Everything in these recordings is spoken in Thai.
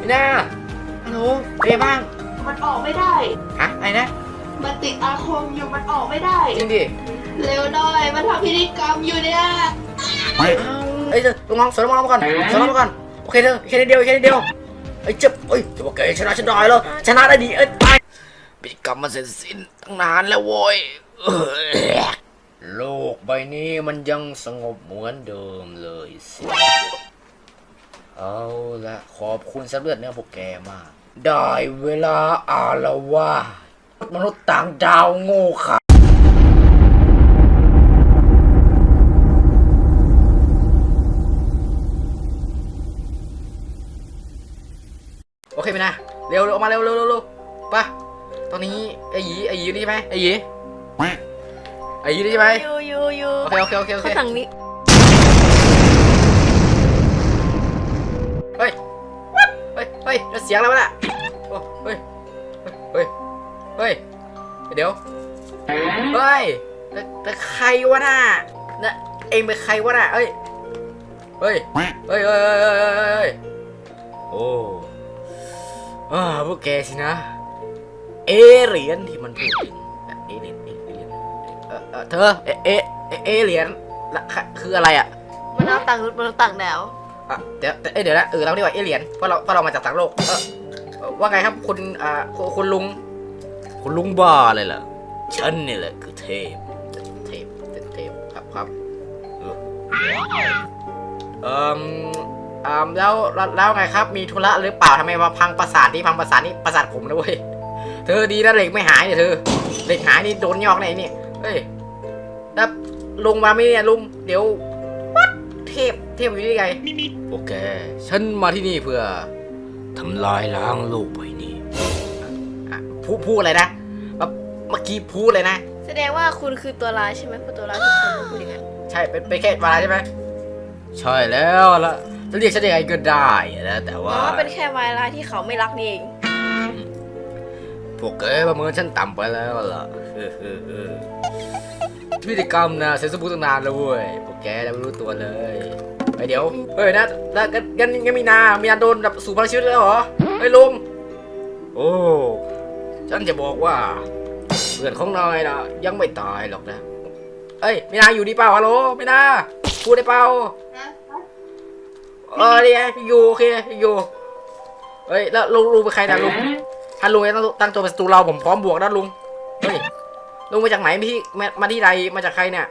มีนาฮัลโหลเป็นไงบ้างมันออกไม่ได้ ฮะอะไรนะ มันติดอาคมอยู่มันออกไม่ได้ จริงดิ เร็วหน่อย มันทำพิธีกรรมอยู่เนี่ยเอ้าเอ้ยเธอลงมาสวนลงมาก่อนสวนลงมาก่อน โอเคเธอแค่นิดเดียวแค่นิดเดียวไอ้ยเจ็บเอ้ยจะบอกแกชนะฉันได้เหรอชนะได้ดีเอ้ยไปพิธีกรรมมันเสร็จสิ้นตั้งนานแล้วโว้ยเอ้ยโลกใบนี้มันยังสงบเหมือนเดิมเลยสิ เอาละขอบคุณสำเร็จเนี่ยพวกแกมาก ได้เวลาอาละวาดมนุษย์ต่างดาวโง่เขลาโอเคไหมนะ เร็วเร็วออกมาเร็วเร็วเร็วเร็วไปะตอนนี้ไอ้หยีไอ้หยีอยู่นี่ใช่ไหมไอ้หยีไอ้หยีนี่ใช่ไหมยูยูยูโอเคโอเคโอเคโอเค เขาสั่งนี้ เฮ้ย เฮ้ย เฮ้ยเสียงอะไรวะน่ะโอ้เฮ้ย เฮ้ย เฮ้ย เดี๋ยว เฮ้ยแต่ใครวะน่ะน่ะเองเป็นใครวะน่ะเฮ้ย เฮ้ย เฮ้ยเฮ้ยเฮ้ยเฮ้ยเฮ้โอ้อาพวกแกสินะ เอเรียญที่มันพูดถึงเอเรียญเอเรียญเออเอเธอ เอ เอ เอเรียญละค่ะคืออะไรอะ มันเอาต่างมนุษย์ต่างดาว อะเดี๋ยวเอ้ยเดี๋ยวนะเออเราเรียกว่าเอเหรียญเพราะเราเพราะเรามาจากต่างโลกเออเอ่อว่าไงครับคุณอ่าคุณคุณลุงคุณลุงบ้าเลยเหรอฉันนี่แหละคือเทพ เทพเทพเทพครับครับเออเอ่มอ่าแล้วแล้วแล้วไงครับ มีธุระหรือเปล่าทำไมมาพังปราสาทนี่พังปราสาทนี่ปราสาทผมนะเว้ยเธอดีนะเหล็กไม่หายเนี่ยเธอเหล็กหายนี่โดนยอกไหนเนี่ยเฮ้ยแล้วลุงมาไหมเนี่ยลุงเดี๋ยว What? เทพ เทพอยู่ที่ไงโอเค ฉันมาที่นี่เพื่อทำลายล้างโลกใบนี้ อะพูดพูดอะไรนะแบบเมื่อกี้พูดเลยนะ แสดงว่าคุณคือตัวร้ายใช่ไหมเพราะตัวร้ายทุกคนต้องพูดอย่างนั้นใช่เป็นเป็นแค่วาระใช่ไหมใช่แล้วละจะเรียกฉันยังไงก็ได้นะแต่อ๋ว่า อเป็นแค่วายร้ายที่เขาไม่รักนี่เอง พวกเก๋ประเมินฉันต่ำไปแล้วล่ะเออเออเออ พิธีกรรมนะเสร็จสมบูรณ์ตั้งนานแล้วเว้ยพวกแกยังไม่รู้ตัวเลยเฮ้ยเดี๋ยวเฮ้ยนะแล้วกันกันยังมีนามีนาโดนแบบสู่พลังชีวิตแล้วเหรอเฮ้ยลุงโอ้ฉันจะบอกว่าเพื่อนของนายนะยังไม่ตายหรอกนะเอ้ยมีนาอยู่ดีเปล่าฮัลโหลมีนาพูดได้เปล่าเออเนี่ยอยู่โอเคอยู่เฮ้ยแล้วลุงลุงเป็นใครนะลุงถ้าลุงจะตั้งตั้งตัวเป็นศัตรูเราผมพร้อมบวกนะลุงเฮ้ย ลุงมาจากไหนพี่มามาที่ใดมาจากใครเนี่ย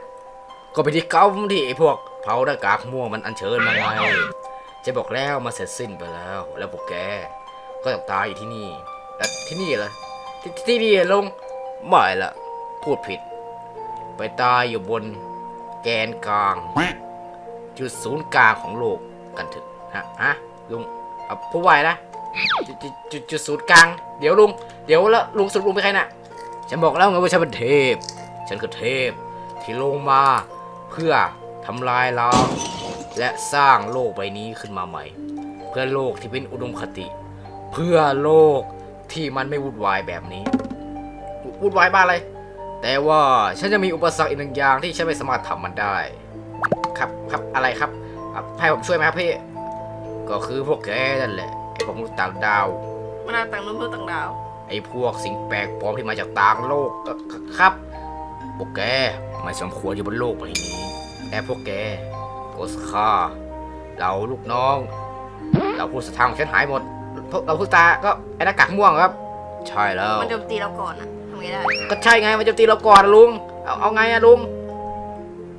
ก็ไปที่เก้าที่ไอ้พวกเผาหน้ากากม่วงมันอัญเชิญมาไงจะบอกแล้วมาเสร็จสิ้นไปแล้ว แล้วพวกแกก็ต้องตายอยู่ที่นี่แล้วที่นี่เหรอที่ที่นี่เหรอลุงไม่ละพูดผิด ไปตายอยู่บนแกนกลาง จุดศูนย์กลางของโลกกันเถอะฮะฮะลุงเอาผู้ไหวนะจุดจุดศูนย์กลาง เดี๋ยวลุง เดี๋ยวแล้วลุงสรุปลุงเป็นใครน่ะ ฉันบอกแล้วไงว่าฉันเป็นเทพ ฉันคือเทพ ที่ลงมาเพื่อทำลายล้างและสร้างโลกใบนี้ขึ้นมาใหม่ เพื่อโลกที่เป็นอุดมคติ เพื่อโลกที่มันไม่วุ่นวายแบบนี้วุ่นวายบ้าอะไร แต่ว่าฉันจะมีอุปสรรคอีกหนึ่งอย่างที่ฉันไม่สามารถทำมันได้ ครับครับอะไรครับให้ผมช่วยไหมครับพี่ก็คือพวกแกนั่นแหละไอ้พวกมนุษย์ต่างดาว มันต่างมนุษย์ต่างดาว ไอ้พวกสิ่งแปลกปลอมที่มาจากต่างโลกเอ่อครับพวกแกไม่สมควรอยู่บนโลกใบนี้แต่พวกแกโกสคาเราลูกน้อง เราพูดสถานของฉันหายหมดพวกเราพูดตาก็ไอ้หน้ากากม่วงครับ ใช่แล้ว มันโจมตีเราก่อนอะทำไงได้ก็ใช่ไงมันจะตีเราก่อนอะลุงเอาเอาไงอะลุง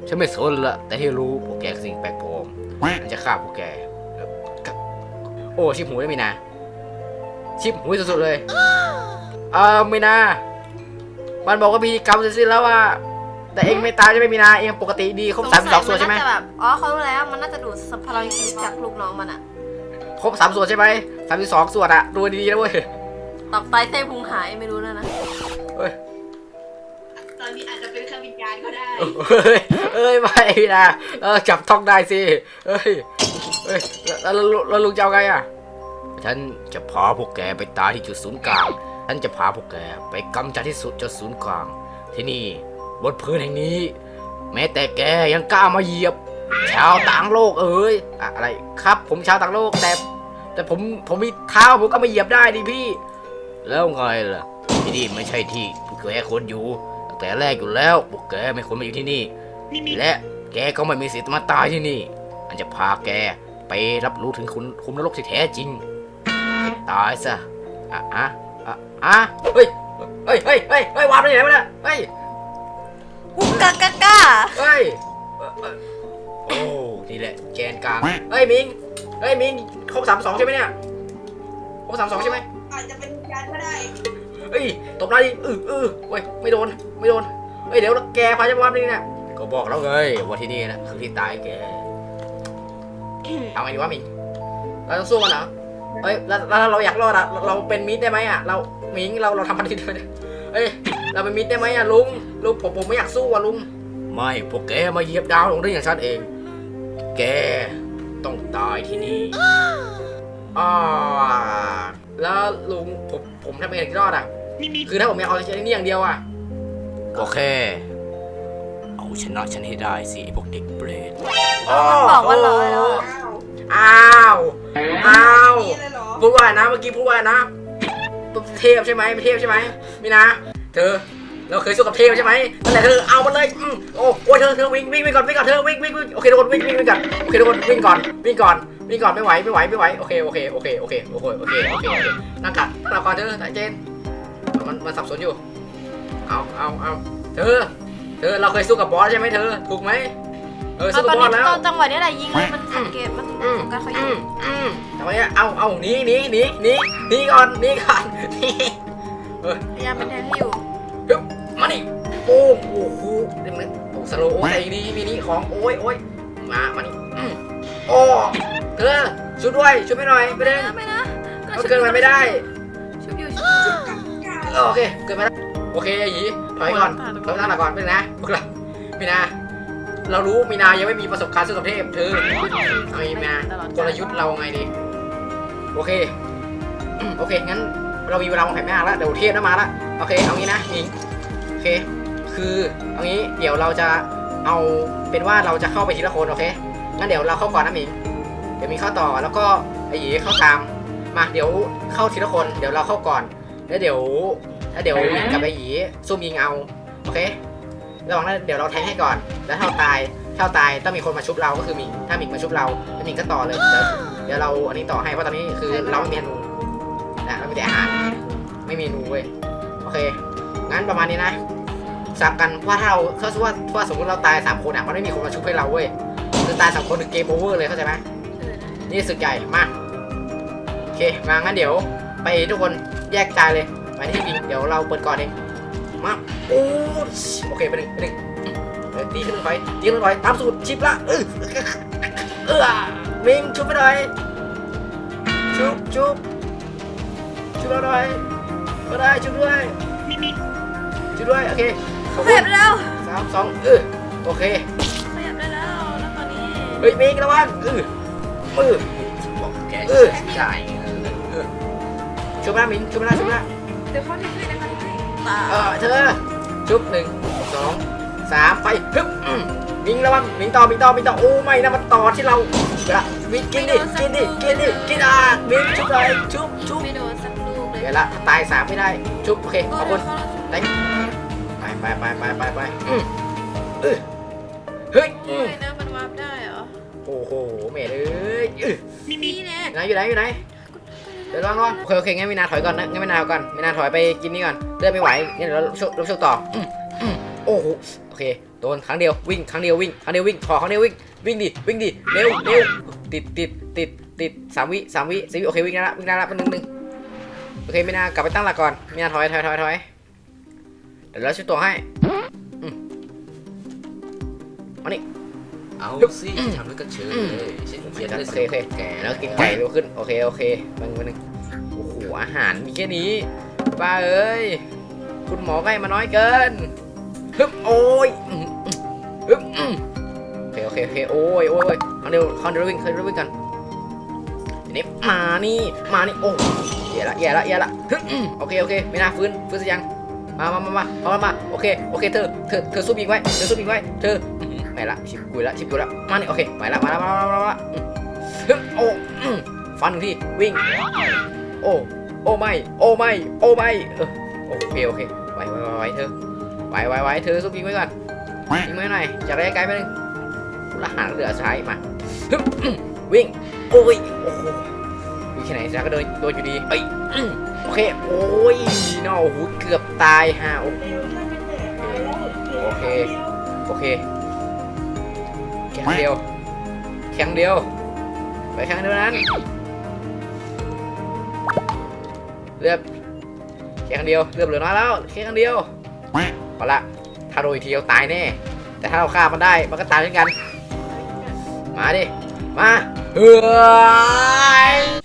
ฉันไม่สนละแต่ที่รู้พวกแกคือสิ่งแปลกปลอมมันจะฆ่าพวกแกครับโอ้ชิบหูได้มีนา ชิบหูสุดๆเลยเออมีนา มันบอกว่ามีกรรมเสร็จสิ้นแล้วว่า แต่เองไม่ตายใช่ไหมมีนาเองปกติดีครบสามสิบสองส่วนใช่ไหมน่าจะแบบอ๋อเขารู้แล้วมันน่าจะดูดพลังชีวิตจากลูกน้องมันอะครบสามส่วนใช่ไหมสามสิบสองส่วนอะดูดีๆนะเว้ยตับไตเส้นพุงหายไม่รู้นะนะเฮ้ยตอนนี้อาจจะเป็นเครื่องวิญญาณก็ได้เอ้ยเอ้ยไม่นะเออจับท้องได้สิเอ้ยเอ้ยแล้วแล้วแล้วแล้วลุงจะเอาไงอะ ฉันจะพาพวกแกไปตายที่จุดศูนย์กลาง ฉันจะพาพวกแกไปกำจัดที่สุดจุดศูนย์กลาง ที่นี่บนพื้นแห่งนี้ แม้แต่แกยังกล้ามาเหยียบ ชาวต่างโลกเอ้ยอะอะไรครับ ผมชาวต่างโลกแต่ แต่ผมผมมีเท้าผมก็มาเหยียบได้ดิพี่ แล้วไงล่ะที่นี่ไม่ใช่ที่พวกแกควรอยู่ตั้งแต่แรกอยู่แล้วพวกแกไม่ควรมาอยู่ที่นี่ และแกก็ไม่มีสิทธิ์มาตายที่นี่ อันจะพาแกไปรับรู้ถึงคุณคุมนรกที่แท้จริงให้ ตายซะอะอะอะอะเฮ้ยเฮ้ยเฮ้ยเฮ้ยเฮ้ยวางไปไหนวะเนี่ยเฮ้ยหุกกากากาเฮ้ยเอ่อเอ่อโอ้นี่แหละแกนกลางเฮ้ยมิงเฮ้ยมิงครบสามสองใช่ไหมเนี่ยครบสามสองใช่ไหมอาจจะเป็นวิญญาณก็ได้เฮ้ยตบหน้าดิเออเออเว้ยไม่โดนไม่โดนเฮ้ยเดี๋ยวแกพาจะมานี่เนี่ยก็บอกแล้วไงว่าที่นี่นะคือที่ตายแกเอาไงดีวะมิงเราต้องสู้กันเหรอ เฮ้ยแล้วแล้วเราอยากรอดอะเราเราเป็นมิตรได้ไหมอะเรามิงเราเราทำพันธมิตรได้ไหมเฮ้ยเราเป็นมิตรได้ไหมอะลุงลุงผมผมไม่อยากสู้อะลุงไม่พวกแกมาเหยียบดาวลงได้อย่างฉันเอง แกต้องตายที่นี่อ่าแล้วลุงผมผมทำยังไงถึงรอดอะคือถ้าผมอยากเอาชนะนี่อย่างเดียวอะก็แค่ เอาชนะฉันให้ได้สิไอ้พวกเด็กเบรดบอกว่าร้อยแล้วอะ อ้าว อ้าวอ้าวพูดว่านะเมื่อกี้พูดว่านะเทพใช่ไหมเทพใช่ไหมม่นะ เธอ เราเคยสู้กับเทพใช่ไหมนั่นแหละเธอเอามันเลยอืโอ้โอ้ยเธอเธอวิ่งวิ่งไปก่อนวิ่งก่อนเธอวิ่งวิ่งวิ่งโอเคทุกคนวิ่งวิ่งไปก่อนโอเคทุกคนวิ่งก่อนวิ่งก่อนวิ่งก่อนไม่ไหวไม่ไหวไม่ไหวโอเคโอเคโอเคโอเคโอเคโอเคโอเคนั่งกัดนั่งก่อนเธอใจเจนมันมันสับสนอยู่เอาเอาเอาเธอ เธอเราเคยสู้กับบอสใช่ไหมเธอถูกไหม เออเอาสู้ตกัอบนบอนี้สแล้วตอนจังหวะนี้แหละยิงเลยมันสังเกตมันอืมโฟกัสเขาออืยู่มอืมแต่ว่าเนี่ยเอาเอาหนีหนีหนีหนีหนีก่อนหนีก่อนหนีเออพยายามเป็นแทงให้อยู่ฮึบมานี่โอ้โหโอ้โหเดี๋ยวมันโอ้สโลว์โอ้ยไอ้นี่มีนี่ของโอ้ยโอ้ยมามานี่อืมโอ้เธอช่วยด้วยช่วยไม่หน่อยไม่ได้ไม่นะมันเกินไปไม่ได้ชุบอยู่ชุบอยู่เออโอเคเกินไปแล้วโอเคไอ้หยีถอยก่อนถอยตั้งหลักก่อนเป็นนะพวกเรามีนา เรารู้มีนายังไม่มีประสบการณ์สู้กับเทพเธอเอาอีมากลยุทธ์เราไงดีโอเคอืมโอเคงั้นเรามีเวลาวางแผนไม่นานแล้วเดี๋ยวเทพน่ามาละโอเคเอางี้นะมิงโอเค คือเอางี้เดี๋ยวเราจะเอาเป็นว่าเราจะเข้าไปทีละคนโอเคงั้นเดี๋ยวเราเข้าก่อนนะมิงเดี๋ยวมิงเข้าต่อแล้วก็ไอ้หยีเข้าตามมาเดี๋ยวเข้าทีละคนเดี๋ยวเราเข้าก่อนแล้วเดี๋ยวแล้วเดี๋ยวมิงกับไอ้หยีซุ่มยิงเอาโอเค ระหว่างนั้นเดี๋ยวเราแทงให้ก่อน แล้วถ้าเราตายถ้าเราตายต้องมีคนมาชุบเราก็คือมิงถ้ามิงมาชุบเราแล้วมิงก็ต่อเลย เดี๋ยวเดี๋ยวเราอันนี้ต่อให้เพราะตอนนี้คือเราไม่มีธนูนะเรามีแต่อาหารไม่มีธนูเว้ยโอเคงั้นประมาณนี้นะสับกันว่าถ้าเราถ้าสมมติว่าถ้าสมมติเราตายสามคนอะมันไม่มีคนมาชุบให้เราเว้ยคือตายสามคนคือเกมโอเวอร์เลยเข้าใจไหมนี่สุดใหญ่มาโอเคมางั้นเดี๋ยว ไปทุกคนแยกจ่ายเลยไปที่บิงเดี๋ยวเราเปิดก่อนเองมา โอ้โอเคไปหนึ่งไปหนึ่งเออตีขึ้นไปตีขึ้นไปตามสูตรชิปละเออเออมิงชุบไปหน่อยชุบชุบชุบเราหน่อยก็ได้ชุบด้วยชุบด้วยโอเคขอบขคุยัณบได้แล้วสามสองเออโอเคขยับได้แล้วแล้วตอนนี้เฮ้ยมิงระวังเออมือบอกแกเออจ่ายชุบหน้ามิงชุบหน้าชุบหน้าเดี๋ยวเขาทิ้งให้นะคะตาเออเธอ ชุบหนึ่งสองสามไปฮึบอืมมิงระวังมิงต่อมิงต่อมิงต่อโอ้ไม่นะมันต่อที่เราเวลามิงกินดิกินดิกินดิกินอะมิงชุบเลยชุบชุบไม่โดนสักลูกเลยเดี๋ยวละตายสามไม่ได้ชุบโอเคขอบคุณเขาไปไปไปไปไปไปไปอืมเออเฮ้ยอืมเลยนะมันวาร์ปได้เหรอโอ้โหเมย์เอ้ยเออนี่แน่ไหนอยู่ไหนอยู่ไหน เดี๋ยวลองลองโอเคโอเคงั้นมีนาถอยก่อนนะงั้นมีนาถอยก่อนมีนาถอยไปกินนี่ก่อนเลือดไม่ไหวงั้นเดี๋ยวเราชกเราชกต่ออืมอืมโอ้โหโอเคโดนครั้งเดียววิ่งครั้งเดียววิ่งครั้งเดียววิ่งขอครั้งเดียววิ่งวิ่งดิวิ่งดิเร็วเร็วติดติดติดติดสามวิสามวิสี่วิโอเควิ่งได้ละวิ่งได้ละเป็นหนึ่งหนึ่งโอเคมีนากลับไปตั้งหลักก่อนมีนาถอยถอยถอยถอยเดี๋ยวเราชุดตัวให้อืมมานี่ เอาสิทำแล้วก็เชิญเลยฉันโอเขียนได้เคสิโอเคแกแล้วกินไก่เร็วขึ้น โอเคโอเคมันมันงโอ้โหอาหารมีแค่นี้ป้าเอ้ยคุณหมอก็ให้มาน้อยเกินฮึบโอ้ยอืมอืมฮึบอืมโอเคโอเคโอเคโอ้ยโอ้ยโอ้ยเอาเร็วเขาเร็ววิ่งเขาเร็ววิ่งกันทีนี้มานี่มานี่โอ้แย่ละแย่ละแย่ละฮึบอืมโอเคโอเคไม่น่าฟื้นฟื้นสักยังมามามามาเอามามาโอเคโอเคเธอเธอเธอสู้บิงไว้เธอสู้บิงไว้เธออื้อหือ ไม่ละชิบกุยละชิบกุยละมานี่โอเคไปละมาละมาละมาละโอ้ฟันหนึ่งทีวิ่ง โอ้โอ้ไม่โอ้ไม่โอ้ไม่เออโอเคโอเคไว้ไว้ไว้ไว้เธอไว้ไว้ไว้เธอซุปยิงไว้ก่อนยิงไว้หน่อยจากระยะไกลไปหนึ่งละหารเรือซ้ายมาวิ่งโอ้ยโอ้โหวิ่งแค่ไหนซะก็โดนโดนอยู่ดีเอ้โอเคโอ้ยเนาะโอ้โหเกือบตายฮะโอ้เร็วเลื่อนกันเถอะไปแล้วโอเคโอเค แข่งเดียว แข่งเดียว ไปแข่งเดียวนั้น เลือบแข่งเดียว เลือบเหลือน้อยแล้วแข่งเดียวพอละ ถ้าโดนอีกทีเราตายแน่ แต่ถ้าเราฆ่ามันได้ มันก็ตายเหมือนกัน มาดิ มาเฮ้ย